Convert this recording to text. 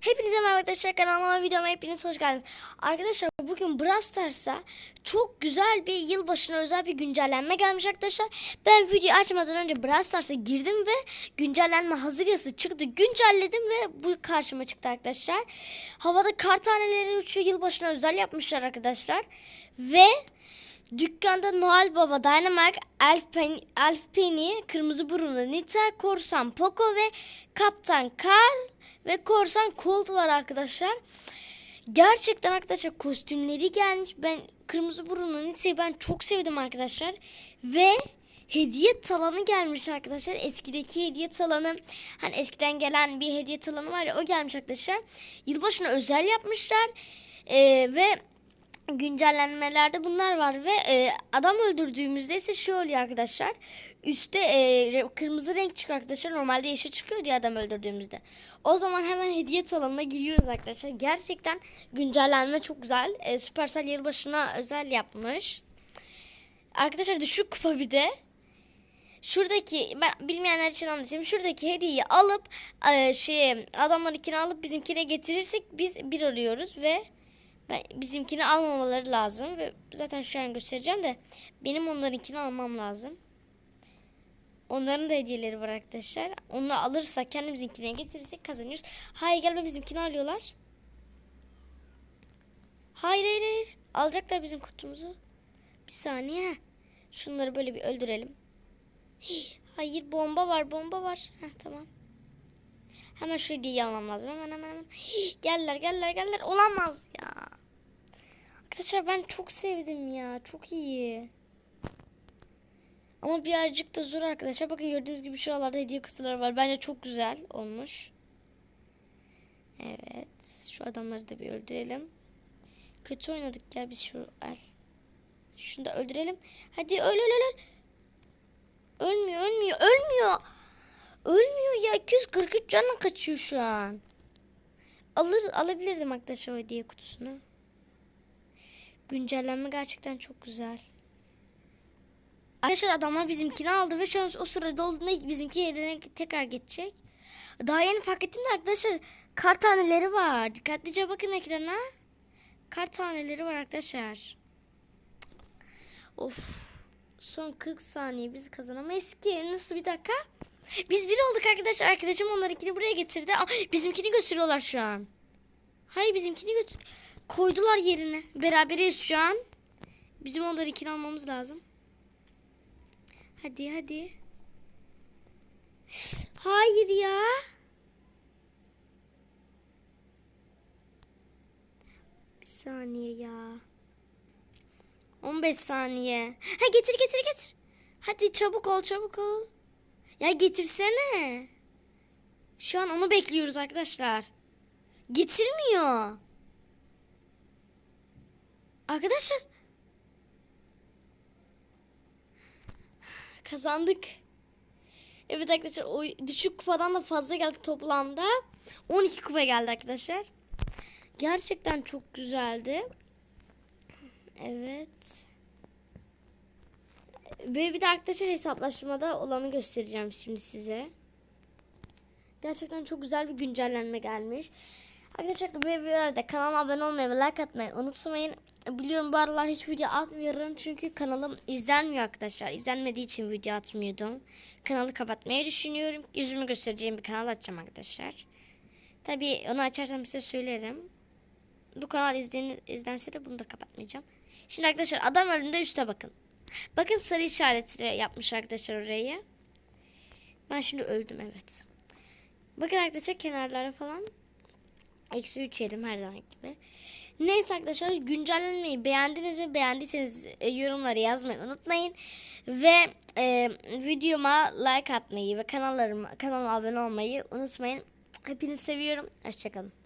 Hepinize merhaba arkadaşlar kanalıma videoma hepiniz hoş geldiniz. Arkadaşlar bugün Brawl Stars'a çok güzel bir yılbaşına özel bir güncellenme gelmiş arkadaşlar. Ben videoyu açmadan önce Brawl Stars'a girdim ve güncellenme hazır yazısı çıktı. Güncelledim ve bu karşıma çıktı arkadaşlar. Havada kar taneleri uçuyor yılbaşına özel yapmışlar arkadaşlar. Ve Dükkanda Noel Baba, Dynamite, Elf Penny, Elf Penny, Kırmızı Burunlu Nita, Korsan Poco ve Kaptan Karl ve Korsan Colt var arkadaşlar. Gerçekten arkadaşlar kostümleri gelmiş. Ben Kırmızı Burunlu Nita'yı ben çok sevdim arkadaşlar. Ve hediye talanı gelmiş arkadaşlar. Eskideki hediye talanı hani eskiden gelen bir hediye talanı var ya o gelmiş arkadaşlar. Yılbaşına özel yapmışlar. Ee, ve güncellenmelerde bunlar var ve e, adam öldürdüğümüzde ise şu oluyor arkadaşlar. Üste e, kırmızı renk çıkıyor arkadaşlar. Normalde yeşil çıkıyor diye adam öldürdüğümüzde. O zaman hemen hediye salonuna giriyoruz arkadaşlar. Gerçekten güncellenme çok güzel. E, Supercell yılbaşına özel yapmış. Arkadaşlar düşük kupa bir de. Şuradaki ben bilmeyenler için anlatayım. Şuradaki hediyeyi alıp e, şey adamlarınkini alıp bizimkine getirirsek biz bir arıyoruz ve ben bizimkini almamaları lazım ve zaten şu an göstereceğim de benim onlarınkini almam lazım. Onların da hediyeleri var arkadaşlar. Onu alırsak kendimizinkine getirirsek kazanıyoruz. Hayır gelme bizimkini alıyorlar. Hayır hayır hayır. Alacaklar bizim kutumuzu. Bir saniye. Şunları böyle bir öldürelim. Hayır bomba var bomba var. Heh, tamam. Hemen şu hediyeyi almam lazım. Hemen hemen hemen. Hii, Geldiler geldiler geldiler. Olamaz ya. Arkadaşlar ben çok sevdim ya. Çok iyi. Ama birazcık da zor arkadaşlar. Bakın gördüğünüz gibi şuralarda hediye kutuları var. Bence çok güzel olmuş. Evet. Şu adamları da bir öldürelim. Kötü oynadık ya biz şu el. Şunu da öldürelim. Hadi öl öl. öl. Ölmüyor ölmüyor ölmüyor. Ölmüyor ya. 243 canla kaçıyor şu an. Alır alabilirdim arkadaşlar o hediye kutusunu. Güncellenme gerçekten çok güzel. Arkadaşlar adamlar bizimkini aldı ve şu an o sırada olduğunda bizimki yerine tekrar geçecek. Daha yeni fark ettim de arkadaşlar kar taneleri var. Dikkatlice bakın ekrana. Kar taneleri var arkadaşlar. Of. Son 40 saniye biz kazanamayız ki. Nasıl bir dakika? Biz bir olduk arkadaşlar. Arkadaşım onlarınkini buraya getirdi. Aa, bizimkini götürüyorlar şu an. Hayır bizimkini götür. Koydular yerine. Beraberiz şu an. Bizim onlarınkini almamız lazım. Hadi hadi. Hayır ya. Bir saniye ya. 15 saniye. Ha getir getir getir. Hadi çabuk ol çabuk ol. Ya getirsene. Şu an onu bekliyoruz arkadaşlar. Getirmiyor. Arkadaşlar. Kazandık. Evet arkadaşlar o düşük kupadan da fazla geldi toplamda. 12 kupa geldi arkadaşlar. Gerçekten çok güzeldi. Evet. Ve bir de arkadaşlar hesaplaşmada olanı göstereceğim şimdi size. Gerçekten çok güzel bir güncellenme gelmiş. Arkadaşlar bu arada kanalıma abone olmayı ve like atmayı unutmayın. Biliyorum bu aralar hiç video atmıyorum çünkü kanalım izlenmiyor arkadaşlar. İzlenmediği için video atmıyordum. Kanalı kapatmayı düşünüyorum. Yüzümü göstereceğim bir kanal açacağım arkadaşlar. Tabii onu açarsam size söylerim. Bu kanal izlen, izlense de bunu da kapatmayacağım. Şimdi arkadaşlar adam öldüğünde üste bakın. Bakın sarı işareti yapmış arkadaşlar orayı. Ben şimdi öldüm evet. Bakın arkadaşlar kenarlara falan. Eksi 3 yedim her zaman gibi. Neyse arkadaşlar güncellenmeyi beğendiniz mi? Beğendiyseniz e, yorumlara yazmayı unutmayın. Ve e, videoma like atmayı ve kanallarıma kanalıma abone olmayı unutmayın. Hepinizi seviyorum. Hoşçakalın.